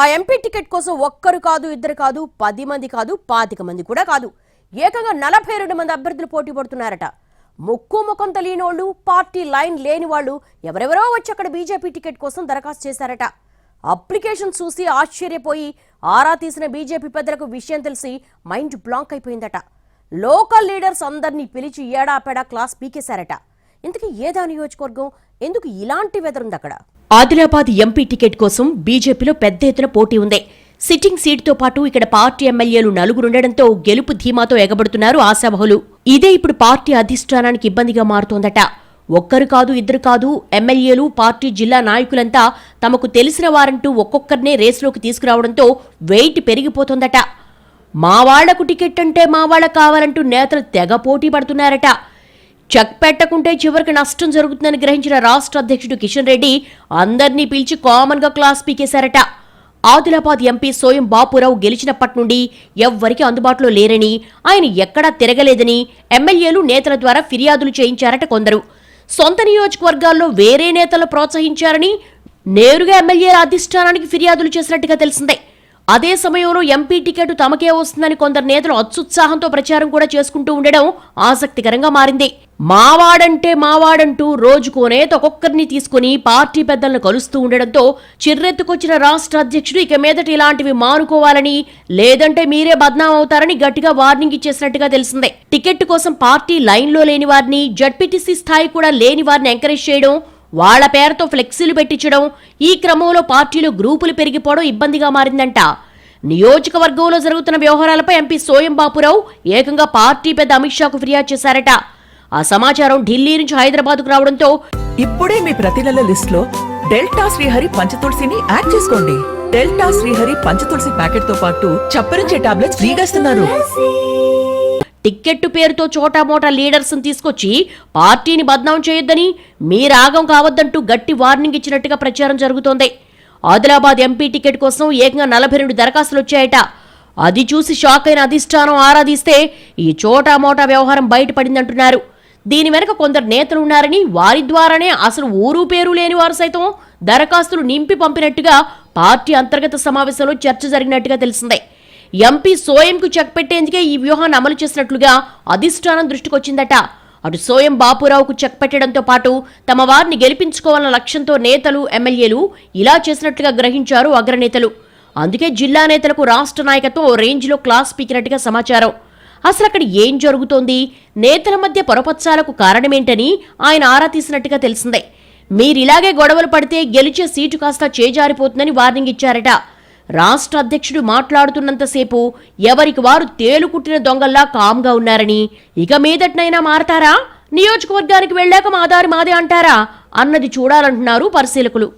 ఆ MP ticket కోసం ఒక్కరు కాదు ఇద్దరు కాదు పది మంది కాదు పాతిక మంది కూడా కాదు. ఏకంగా నలభై రెండు మంది అభ్యర్థులు పోటీ పడుతున్నారట. ముక్కు ముఖం తెలియనోళ్ళు పార్టీ లైన్ లేని వాళ్ళు ఎవరెవరో వచ్చి అక్కడ బీజేపీ టికెట్ కోసం దరఖాస్తు చేశారట. అప్లికేషన్ చూసి ఆశ్చర్యపోయి ఆరా తీసిన బీజేపీ పెద్దలకు విషయం తెలిసి మైండ్ బ్లాంక్ అయిపోయిందట. లోకల్ లీడర్స్ అందరినీ పిలిచి ఏడాపెడా క్లాస్ పీకేశారట. ఇంతకీ ఏదా నియోజకవర్గం? ఎందుకు ఇలాంటి వెదరుంది అక్కడ ఆదిలాబాద్ ఎంపీ టికెట్ కోసం బీజేపీలో పెద్ద ఎత్తున పోటీ ఉంది. సిట్టింగ్ సీటుతో పాటు ఇక్కడ పార్టీ ఎమ్మెల్యేలు నలుగురుండడంతో గెలుపు ధీమాతో ఎగబడుతున్నారు ఆశాబహులు ఇదే ఇప్పుడు పార్టీ అధిష్టానానికి ఇబ్బందిగా మారుతోందట. ఒక్కరు కాదు ఇద్దరు కాదు ఎమ్మెల్యేలు పార్టీ జిల్లా నాయకులంతా తమకు తెలిసిన వారంటూ ఒక్కొక్కరినే రేసులోకి తీసుకురావడంతో వెయిట్ పెరిగిపోతోందట. మా వాళ్ళకు టికెట్ అంటే మా వాళ్ళ కావాలంటూ నేతలు తెగ పోటీ పడుతున్నారట. చెక్ పెట్టకుంటే చివరికి నష్టం జరుగుతుందని గ్రహించిన రాష్ట్ర అధ్యక్షుడు కిషన్ రెడ్డి అందర్నీ పిలిచి కామన్గా క్లాస్ పీకేశారట. ఆదిలాబాద్ ఎంపీ సోయం బాపురావు గెలిచినప్పటి నుండి ఎవ్వరికి అందుబాటులో లేరని ఆయన ఎక్కడా తిరగలేదని ఎమ్మెల్యేలు నేతల ద్వారా ఫిర్యాదులు చేయించారట కొందరు. సొంత నియోజకవర్గాల్లో వేరే నేతలు ప్రోత్సహించారని నేరుగా ఎమ్మెల్యేల అధిష్టానానికి ఫిర్యాదులు చేసినట్టుగా తెలిసిందే. అదే సమయంలో ఎంపీ టికెట్ తమకే వస్తుందని కొందరు నేతలు అత్యుత్సాహంతో ప్రచారం కూడా చేసుకుంటూ ఉండడం ఆసక్తికరంగా మారింది. మావాడంటే మావాడంటూ రోజుకోనేత ఒక్కొక్కరిని తీసుకుని పార్టీ పెద్దలను కలుస్తూ ఉండడంతో చిర్రెత్తుకొచ్చిన రాష్ట్ర అధ్యక్షుడు ఇక మీదట ఇలాంటివి మానుకోవాలని లేదంటే మీరే బద్నాం అవుతారని గట్టిగా వార్నింగ్ ఇచ్చేసినట్టుగా తెలిసిందే. టికెట్ కోసం పార్టీ లైన్లో లేని వారిని జడ్పీటీసీ స్థాయి కూడా లేని వారిని ఎంకరేజ్ చేయడం వాళ్ళ పేరుతో ఫ్లెక్సీలు పెట్టించడం ఈ క్రమంలో పార్టీలో గ్రూపులు పెరిగిపోవడం ఇబ్బందిగా మారిందంట. నియోజకవర్గంలో జరుగుతున్న వ్యవహారాలపై ఎంపీ సోయం బాపురావు ఏకంగా పార్టీ పెద్ద అమిత్ షాకు ఫిర్యాదు చేశారట. ఆ సమాచారం ఢిల్లీ నుంచి హైదరాబాద్కు రావడంతో ఇప్పుడే మీ ప్రతి నెల లిస్ట్లో డెల్టా శ్రీహరి పంచతులసిని యాడ్ చేసుకోండి. డెల్టా శ్రీహరి పంచతులసి ప్యాకెట్తో పాటు చప్పరించే టాబ్లెట్స్ ఫ్రీగా ఇస్తున్నారు. టిక్కెట్టు పేరుతో చోటామోటా లీడర్స్ని తీసుకొచ్చి పార్టీని బద్నాం చేయొద్దని మీ రాగం కావద్దంటూ గట్టి వార్నింగ్ ఇచ్చినట్టుగా ప్రచారం జరుగుతోంది. ఆదిలాబాద్ ఎంపీ టికెట్ కోసం ఏకంగా నలభై రెండు దరఖాస్తులు వచ్చాయట. అది చూసి షాక్ అయిన అధిష్టానం ఆరాధిస్తే ఈ చోటామోటా వ్యవహారం బయటపడిందంటున్నారు. దీని వెనక కొందరు నేతలు ఉన్నారని వారి ద్వారానే అసలు ఊరు పేరు లేని వారు సైతం దరఖాస్తులు నింపి పంపినట్టుగా పార్టీ అంతర్గత సమావేశంలో చర్చ జరిగినట్టుగా తెలిసిందే. ఎంపీ సోయంకు చెక్ పెట్టేందుకే ఈ వ్యూహాన్ని అమలు చేసినట్లుగా అధిష్టానం దృష్టికొచ్చిందట అటు సోయం బాపురావుకు చెక్ పెట్టడంతో పాటు తమ వారిని గెలిపించుకోవాలన్న లక్ష్యంతో నేతలు ఎమ్మెల్యేలు ఇలా చేసినట్లుగా గ్రహించారు అగ్రనేతలు. అందుకే జిల్లా నేతలకు రాష్ట్ర నాయకత్వం ఓ రేంజ్లో క్లాస్ పీకినట్టుగా సమాచారం. అసలు అక్కడ ఏం జరుగుతోంది? నేతల మధ్య పొరపచ్చాలకు కారణమేంటని ఆయన ఆరా తీసినట్టుగా తెలిసిందే. మీరిలాగే గొడవలు పడితే గెలిచే సీటు కాస్త చేజారిపోతుందని వార్నింగ్ ఇచ్చారట. రాష్ట్ర అధ్యక్షుడు మాట్లాడుతున్నంతసేపు ఎవరికి వారు తేలుకుట్టిన దొంగల్లా కామ్గా ఉన్నారని ఇక మీదటినైనా మారతారా? నియోజకవర్గానికి వెళ్ళాక మాదారి మాదే అంటారా? అన్నది చూడాలంటున్నారు పరిశీలకులు.